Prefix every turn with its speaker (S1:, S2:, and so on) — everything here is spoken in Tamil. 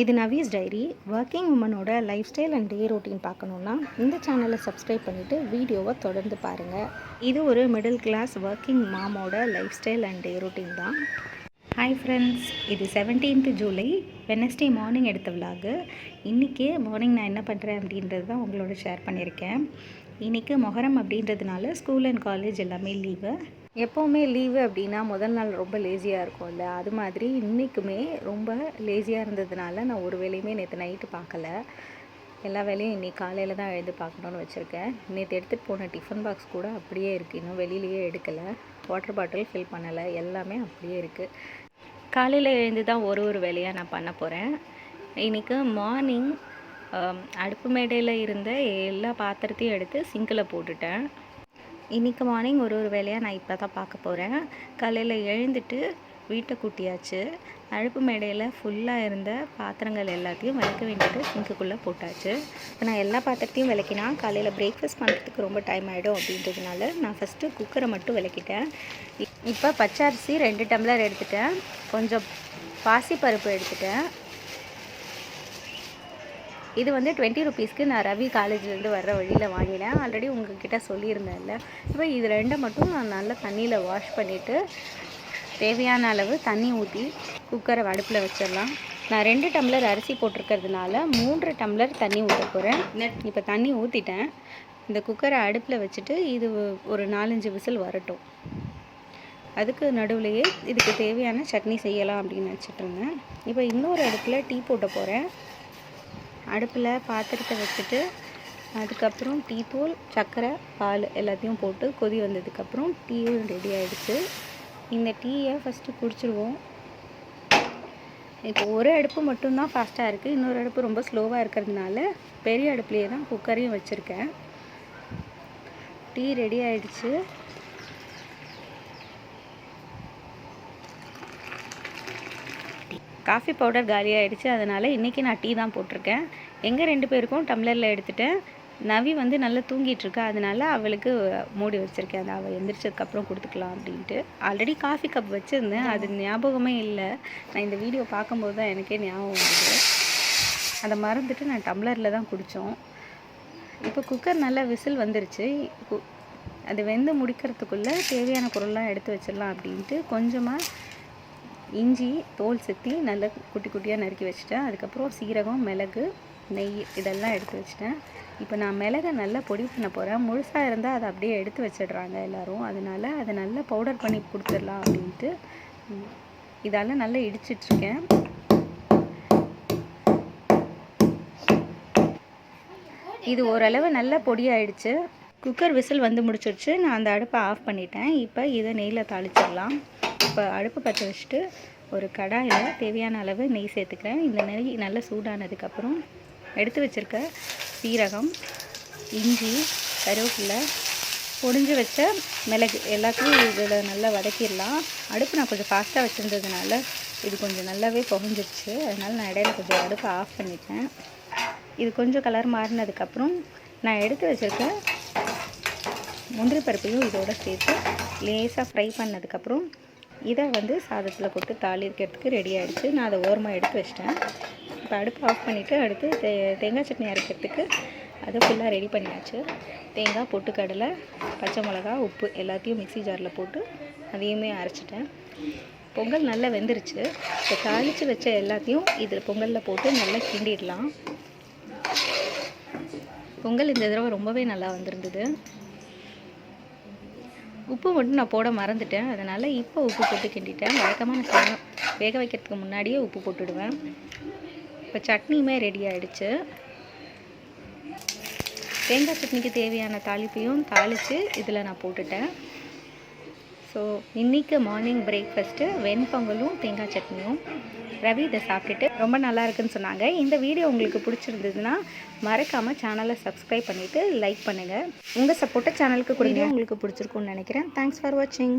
S1: இது நவீஸ் டைரி ஒர்க்கிங் உமனோட lifestyle and day routine பார்க்கணுன்னா இந்த சேனலை சப்ஸ்கிரைப் பண்ணிவிட்டு வீடியோவை தொடர்ந்து பாருங்கள் இது ஒரு மிடில் கிளாஸ் ஒர்க்கிங் மாமோட lifestyle and day routine தான். ஹாய் ஃப்ரெண்ட்ஸ் இது 17th ஜூலை வெனஸ்டே மார்னிங் எடுத்த விலாகு இன்றைக்கி மார்னிங் நான் என்ன பண்ணுறேன் அப்படின்றது தான் உங்களோட ஷேர் பண்ணியிருக்கேன். இன்றைக்கி மொஹரம் அப்படின்றதுனால ஸ்கூல் அண்ட் காலேஜ் எல்லாமே லீவு எப்போவுமே லீவு அப்படின்னா முதல் நாள் ரொம்ப லேசியாக இருக்கும்ல அது மாதிரி இன்றைக்குமே ரொம்ப லேசியாக இருந்ததுனால நான் ஒரு வேலையுமே நேற்று நைட்டு பார்க்கல. எல்லா வேலையும் இன்றைக்கி காலையில் தான் எழுந்து பார்க்கணுன்னு வச்சுருக்கேன். நேற்று எடுத்துகிட்டு போன டிஃபன் பாக்ஸ் கூட அப்படியே இருக்குது இன்னும் வெளியிலேயே எடுக்கலை. வாட்டர் பாட்டில் ஃபில் பண்ணலை எல்லாமே அப்படியே இருக்குது காலையில் எழுந்து தான் ஒரு ஒரு வேலையாக நான் பண்ண போகிறேன் இன்றைக்கி மார்னிங் அடுப்பு மேடையில் இருந்த எல்லா பாத்திரத்தையும் எடுத்து சிங்கில் போட்டுட்டேன். இன்றைக்கி மார்னிங் ஒரு ஒரு வேலையாக நான் இப்போ தான் பார்க்க போகிறேன் காலையில் எழுந்துட்டு வீட்டை கூட்டியாச்சு. அழுப்பு மேடையில் ஃபுல்லாக இருந்த பாத்திரங்கள் எல்லாத்தையும் விளக்க வேண்டியது சிங்க்குள்ளே போட்டாச்சு. இப்போ நான் எல்லா பாத்திரத்தையும் விளக்கினா காலையில் பிரேக்ஃபாஸ்ட் பண்ணுறதுக்கு ரொம்ப டைம் ஆகிடும் அப்படின்றதுனால நான் ஃபஸ்ட்டு குக்கரை மட்டும் விளக்கிட்டேன். இப்- இப்போ பச்சை அரிசி ரெண்டு டம்ளர் எடுத்துட்டேன். கொஞ்சம் பாசிப்பருப்பு எடுத்துட்டேன். இது வந்து டுவெண்ட்டி ருபீஸ்க்கு நான் ரவி காலேஜ்லேருந்து வர்ற வழியில் வாங்கினேன். ஆல்ரெடி உங்ககிட்ட சொல்லியிருந்தேன்ல. இப்போ இது ரெண்டை மட்டும் நான் நல்லா தண்ணியில் வாஷ் பண்ணிவிட்டு தேவையான அளவு தண்ணி ஊற்றி குக்கரை அடுப்பில் வச்சிடலாம். நான் ரெண்டு டம்ளர் அரிசி போட்டிருக்கிறதுனால மூன்று டம்ளர் தண்ணி ஊற்ற போகிறேன் இப்போ தண்ணி ஊற்றிட்டேன் இந்த குக்கரை அடுப்பில் வச்சுட்டு இது ஒரு நாலஞ்சு விசில் வரட்டும். அதுக்கு நடுவுலையே இதுக்கு தேவையான சட்னி செய்யலாம் அப்படின்னு நினச்சிட்ருந்தேன் இப்போ இன்னொரு அடுப்பில் டீ போட்ட போகிறேன் அடுப்பில் பாத்திரத்தை வச்சுட்டு அதுக்கப்புறம் டீ தூள் சர்க்கரை பால் எல்லாத்தையும் போட்டு கொதி வந்ததுக்கப்புறம் டீயும் ரெடி ஆகிடுச்சு இந்த டீயை ஃபஸ்ட்டு குடிச்சிடுவோம் இப்போ ஒரு அடுப்பு மட்டும்தான் ஃபாஸ்ட்டாக இருக்குது இன்னொரு அடுப்பு ரொம்ப ஸ்லோவாக இருக்கிறதுனால பெரிய அடுப்புலேயே தான் குக்கரையும் வச்சுருக்கேன். டீ ரெடி ஆகிடுச்சு காஃபி பவுடர் காலி ஆயிடுச்சு அதனால் இன்றைக்கி நான் டீ தான் போட்டிருக்கேன். எங்கள் ரெண்டு பேருக்கும் டம்ளரில் எடுத்துட்டேன் நவி வந்து நல்லா தூங்கிட்டுருக்கா அதனால அவளுக்கு மூடி வச்சுருக்கேன். அதை அவள் எந்திரிச்சதுக்கப்புறம் கொடுத்துக்கலாம் அப்படின்ட்டு. ஆல்ரெடி காஃபி கப் வச்சுருந்தேன். அது ஞாபகமே இல்லை. நான் இந்த வீடியோ பார்க்கும்போது தான் எனக்கே ஞாபகம் வந்தது அதை மறந்துட்டு நான் டம்ளரில் தான் குடித்தோம் இப்போ குக்கர் நல்லா விசில் வந்துருச்சு. கு- அது வெந்து முடிக்கிறதுக்குள்ளே தேவையான பொருள்லாம் எடுத்து வச்சிடலாம் அப்படின்ட்டு கொஞ்சமாக இஞ்சி தோல் செத்தி நல்லா குட்டி குட்டியாக நறுக்கி வச்சுட்டேன். அதுக்கப்புறம் சீரகம் மிளகு நெய் இதெல்லாம் எடுத்து வச்சிட்டேன். இப்போ நான் மிளகை நல்லா பொடி பண்ண போகிறேன் முழுசாக இருந்தால் அதை அப்படியே எடுத்து வச்சிடுறாங்க எல்லோரும். அதனால அதை நல்லா பவுடர் பண்ணி கொடுத்துடலாம் அப்படின்ட்டு இதால் இதால நல்லா இடிச்சிட்ருக்கேன் இது ஓரளவு நல்லா பொடியாயிடுச்சு குக்கர் விசில் வந்து முடிச்சிருச்சு. நான் அந்த அடுப்பை ஆஃப் பண்ணிட்டேன். இப்போ இதை நெய்யில் தாளிச்சிடலாம். இப்போ அடுப்பு பற்ற வச்சுட்டு ஒரு கடாயில் தேவையான அளவு நெய் சேர்த்துக்கிறேன். இந்த நெய் நல்லா சூடானதுக்கப்புறம் எடுத்து வச்சிருக்க சீரகம் இஞ்சி கருவேப்பிலை பொடிஞ்சு வச்ச மிளகு எல்லாத்தையும் இதில் நல்லா வதக்கிடலாம். அடுப்பு நான் கொஞ்சம் ஃபாஸ்ட்டாக வச்சுருந்ததுனால இது கொஞ்சம் நல்லாவே புகஞ்சிருச்சு. அதனால் நான் இடையில கொஞ்சம் அடுப்பை ஆஃப் பண்ணிட்டேன். இது கொஞ்சம் கலர் மாறினதுக்கப்புறம் நான் எடுத்து வச்சிருக்க முந்திரி பருப்பையும் இதோட சேர்த்து லேசாக ஃப்ரை பண்ணதுக்கப்புறம் இதை வந்து சாதத்தில் போட்டு தாளிக்கிறதுக்கு ரெடி ஆகிடுச்சு நான் அதை ஓரமாக எடுத்து வச்சிட்டேன். இப்போ அடுப்பு ஆஃப் பண்ணிவிட்டு அடுத்து தே தேங்காய் சட்னி அரைக்கிறதுக்கு அதை ஃபுல்லாக ரெடி பண்ணியாச்சு. தேங்காய் பொட்டுக்கடலை பச்சை மிளகா உப்பு எல்லாத்தையும் மிக்ஸி ஜாரில் போட்டு அதையுமே அரைச்சிட்டேன். பொங்கல் நல்லா வெந்துருச்சு. இப்போ தாளித்து வச்ச எல்லாத்தையும் இதில் பொங்கலில் போட்டு நல்லா கிண்டிடலாம். பொங்கல் இந்த தடவை ரொம்பவே நல்லா வந்திருந்தது. உப்பு மட்டும் நான் போட மறந்துட்டேன். அதனால் இப்போ உப்பு போட்டு கிண்டிட்டேன். வழக்கமாக நான் சாதம். வேக வைக்கிறதுக்கு முன்னாடியே உப்பு போட்டுடுவேன். இப்போ சட்னியுமே ரெடி ஆகிடுச்சு தேங்காய் சட்னிக்கு தேவையான தாளிப்பையும் தாளித்து இதில் நான் போட்டுட்டேன். ஸோ இன்றைக்கி மார்னிங் பிரேக்ஃபாஸ்ட்டு வெண்பொங்கலும் தேங்காய் சட்னியும். ரவி இதை சாப்பிட்டுட்டு ரொம்ப நல்லா இருக்குன்னு சொன்னாங்க. இந்த வீடியோ உங்களுக்கு பிடிச்சிருந்ததுன்னா மறக்காமல் சேனலை சப்ஸ்கிரைப் பண்ணிவிட்டு லைக் பண்ணுங்கள் உங்கள் சப்போர்ட்டை சேனலுக்கு கொடுங்க உங்களுக்கு பிடிச்சிருக்கும்னு நினைக்கிறேன். தேங்க்ஸ் ஃபார் வாட்சிங்